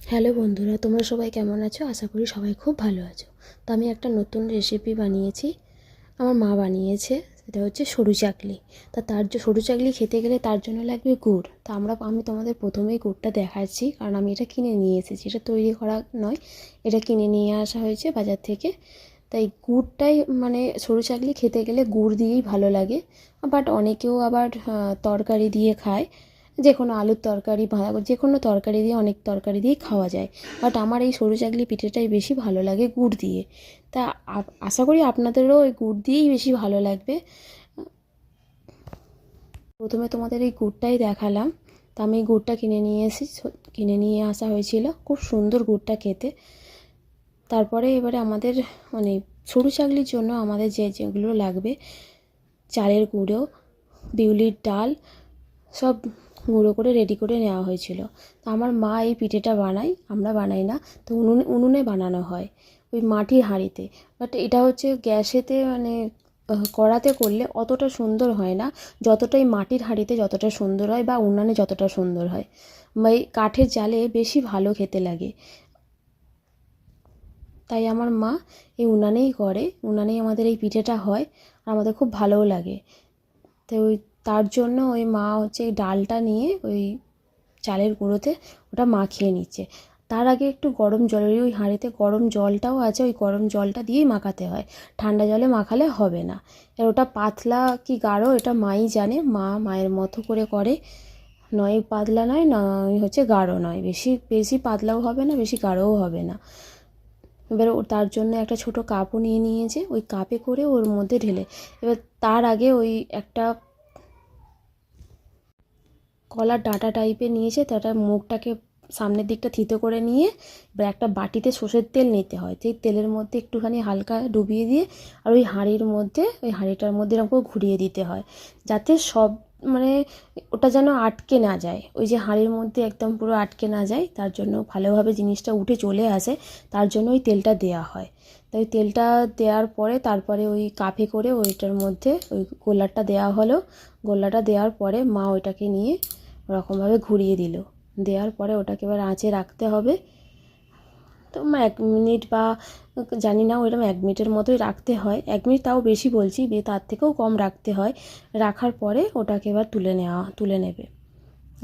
Hello বন্ধুরা, তোমরা সবাই কেমন আছো? আশা করি সবাই খুব ভালো আছো। তো আমি একটা নতুন রেসিপি বানিয়েছি, আমার মা বানিয়েছে, সেটা হচ্ছে সরু চাকলি। তা তার সরু চাকলি খেতে গেলে তার জন্য লাগবে গুড়। তা আমরা, আমি তোমাদের প্রথমেই গুড়টা দেখাচ্ছি, কারণ আমি এটা কিনে নিয়ে এসেছি। এটা তৈরি করা নয়, এটা কিনে নিয়ে আসা হয়েছে বাজার থেকে। তাই গুড়টাই মানে সরু চাকলি খেতে গেলে গুড় দিয়েই ভালো লাগে। বাট অনেকেও আবার তরকারি দিয়ে খায়। যে কোনো আলুর তরকারি বাঁধা যে কোনো তরকারি দিয়ে, অনেক তরকারি দিয়েই খাওয়া যায়। বাট আমার এই সরু চাকলি পিঠেটাই বেশি ভালো লাগে গুড় দিয়ে। তা আশা করি আপনাদেরও ওই গুড় দিয়েই বেশি ভালো লাগবে। প্রথমে তোমাদের এই গুড়টাই দেখালাম। তা আমি গুড়টা কিনে নিয়ে এসেছি কিনে নিয়ে আসা হয়েছিল। খুব সুন্দর গুড়টা খেতে। তারপরে এবারে আমাদের মানে সরু চাকলির জন্য আমাদের যে যেগুলো লাগবে, চালের গুঁড়ো, বিউলির ডাল, সব গুঁড়ো করে রেডি করে নেওয়া হয়েছিল। তো আমার মা এই পিঠেটা বানায়, আমরা বানাই না, তো উনুনে উনুনে বানানো হয় ওই মাটির হাঁড়িতে। বাট এটা হচ্ছে গ্যাসেতে মানে কড়াতে করলে অতটা সুন্দর হয় না। যতটাই মাটির হাঁড়িতে যতটা সুন্দর হয় বা উনানে যতটা সুন্দর হয়। বা এই কাঠের জালে বেশি ভালো খেতে লাগে। তাই আমার মা এই উনানেই করে, উনানেই আমাদের এই পিঠেটা হয়, আর আমাদের খুব ভালোও লাগে। তো ওই তার জন্য ওই মা হচ্ছে এই ডালটা নিয়ে ওই চালের গুঁড়োতে ওটা মাখিয়ে নিচ্ছে। তার আগে একটু গরম জলের ওই হাঁড়িতে গরম জলটাও আছে, ওই গরম জলটা দিয়েই মাখাতে হয়। ঠান্ডা জলে মাখালে হবে না। আর ওটা পাতলা কি গাঢ়, এটা মাই জানে। মা মায়ের মতো করে করে। নয় পাতলা নয় নয় হচ্ছে গাঢ় নয়। বেশি বেশি পাতলাও হবে না, বেশি গাঢ়ও হবে না। এবার তার জন্য একটা ছোট কাপও নিয়ে নিয়েছে। ওই কাপে করে ওর মধ্যে ঢেলে। এবার তার আগে ওই একটা কলার ডাঁটা টাইপের নিয়েছে তাটা মুখটাকে সামনের দিকটা থিতো করে নিয়ে এবার একটা বাটিতে সর্ষের তেল নিতে হয়। সেই তেলের মধ্যে একটুখানি হালকা ডুবিয়ে দিয়ে আর ওই হাঁড়ির মধ্যে, ওই হাঁড়িটার মধ্যে এরকম ঘুরিয়ে দিতে হয়। যাতে সব মানে ওটা যেন আটকে না যায়। ওই যে হাঁড়ির মধ্যে একদম পুরো আটকে না যায়, তার জন্য ভালোভাবে জিনিসটা উঠে চলে আসে, তার জন্য ওই তেলটা দেওয়া হয়। তাই তেলটা দেওয়ার পরে তারপরে ওই কাপে করে ওইটার মধ্যে ওই গোলাটা দেওয়া হলো। গোলাটা দেওয়ার পরে মা ওইটাকে নিয়ে ওরকমভাবে ঘুরিয়ে দিল। দেওয়ার পরে ওটাকে এবার আঁচে রাখতে হবে। তো এক মিনিট বা জানি না, ওইরকম এক মিনিটের মতোই রাখতে হয়। এক মিনিট তাও বেশি বলছি, বে, তার থেকেও কম রাখতে হয়। রাখার পরে ওটাকে এবার তুলে নেওয়া, তুলে নেবে।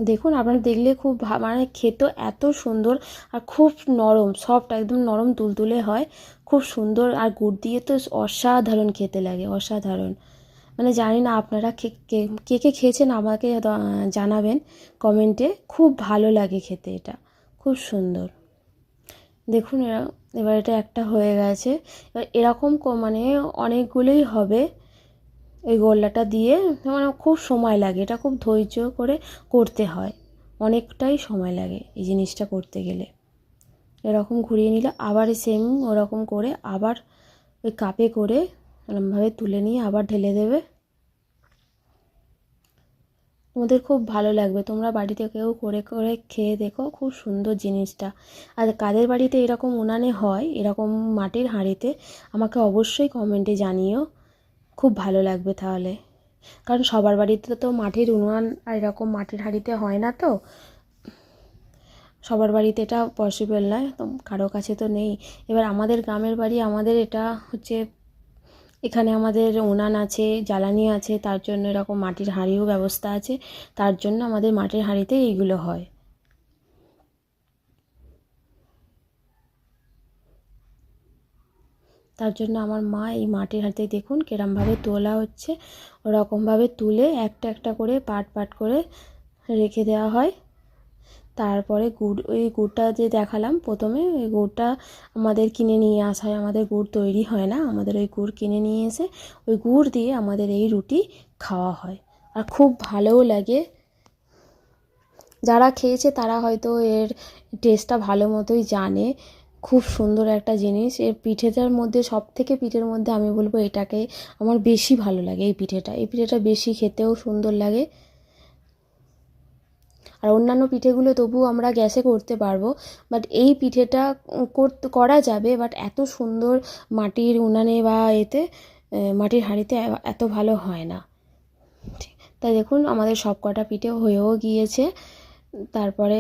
দেখুন, আপনারা দেখলে খুব মানে খেতে এত সুন্দর আর খুব নরম সফট একদম নরম তুলতুলে হয়। খুব সুন্দর আর গুড় দিয়ে তো অসাধারণ খেতে লাগে, অসাধারণ। মানে জানি না আপনারা কে কে খেয়েছেন আমাকে জানাবেন কমেন্টে খুব ভালো লাগে খেতে এটা। খুব সুন্দর। দেখুন এরা, এবার এটা একটা হয়ে গেছে। এবার এরকম মানে অনেকগুলোই হবে। ওই গোল্লাটা দিয়ে মানে খুব সময় লাগে। এটা খুব ধৈর্য করে করতে হয়। অনেকটাই সময় লাগে এই জিনিসটা করতে গেলে। এরকম ঘুরিয়ে নিলে আবার সেম ওরকম করে আবার ওই কাপে করে এরকমভাবে তুলে নিয়ে আবার ঢেলে দেবে। তোমাদের খুব ভালো লাগবে। তোমরা বাড়িতে কেউ করে করে খেয়ে দেখো খুব সুন্দর জিনিসটা। আর কাদের বাড়িতে এরকম উনানে হয়, এরকম মাটির হাঁড়িতে, আমাকে অবশ্যই কমেন্টে জানিও। খুব ভালো লাগবে তাহলে। কারণ সবার বাড়িতে তো মাটির উনুন আর এরকম মাটির হাঁড়িতে হয় না তো। সবার বাড়িতে এটা পসিবল নয়। তো কারও কাছে তো নেই। এবার আমাদের গ্রামের বাড়ি, আমাদের এটা হচ্ছে এখানে আমাদের উনান আছে, জ্বালানি আছে, তার জন্য এরকম মাটির হাঁড়িও ব্যবস্থা আছে। তার জন্য আমাদের মাটির হাঁড়িতে এইগুলো হয়। তার জন্য আমার মা এই মাটির হাঁড়িতে দেখুন কিরমভাবে তোলা হচ্ছে। ওরকমভাবে তুলে একটা একটা করে পাট পাট করে রেখে দেওয়া হয়। তারপরে গুড়, ওই গুড়টা যে দেখালাম প্রথমে, ওই গুড়টা আমাদের কিনে নিয়ে আসা হয় আমাদের গুড় তৈরি হয় না, আমাদের ওই গুড় কিনে নিয়ে এসে ওই গুড় দিয়ে আমাদের এই রুটি খাওয়া হয়। আর খুব ভালোও লাগে। যারা খেয়েছে তারা হয়তো এর টেস্টটা ভালো মতোই জানে। খুব সুন্দর একটা জিনিস। এর পিঠেটার মধ্যে সব থেকে পিঠের মধ্যে আমি বলব এটাকে আমার বেশি ভালো লাগে, এই পিঠেটা। এই পিঠেটা বেশি খেতেও সুন্দর লাগে। আর অন্যান্য পিঠেগুলো তবুও আমরা গ্যাসে করতে পারব। বাট এই পিঠেটা করতে করা যাবে বাট এত সুন্দর মাটির উনানে বা এতে মাটির হাঁড়িতে এত ভালো হয় না। তাই দেখুন আমাদের সব কটা পিঠে হয়েও গিয়েছে। তারপরে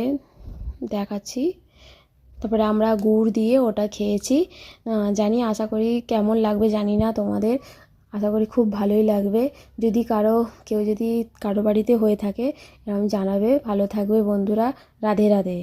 দেখাচ্ছি। তারপরে আমরা গুড় দিয়ে ওটা খেয়েছি। জানি, আশা করি কেমন লাগবে জানি না তোমাদের। আশা করি খুব ভালোই লাগবে। যদি কারও, কেউ যদি কারও বাড়িতে হয়ে থাকে এরকম জানাবে। ভালো থাকবে বন্ধুরা। রাধে রাধে।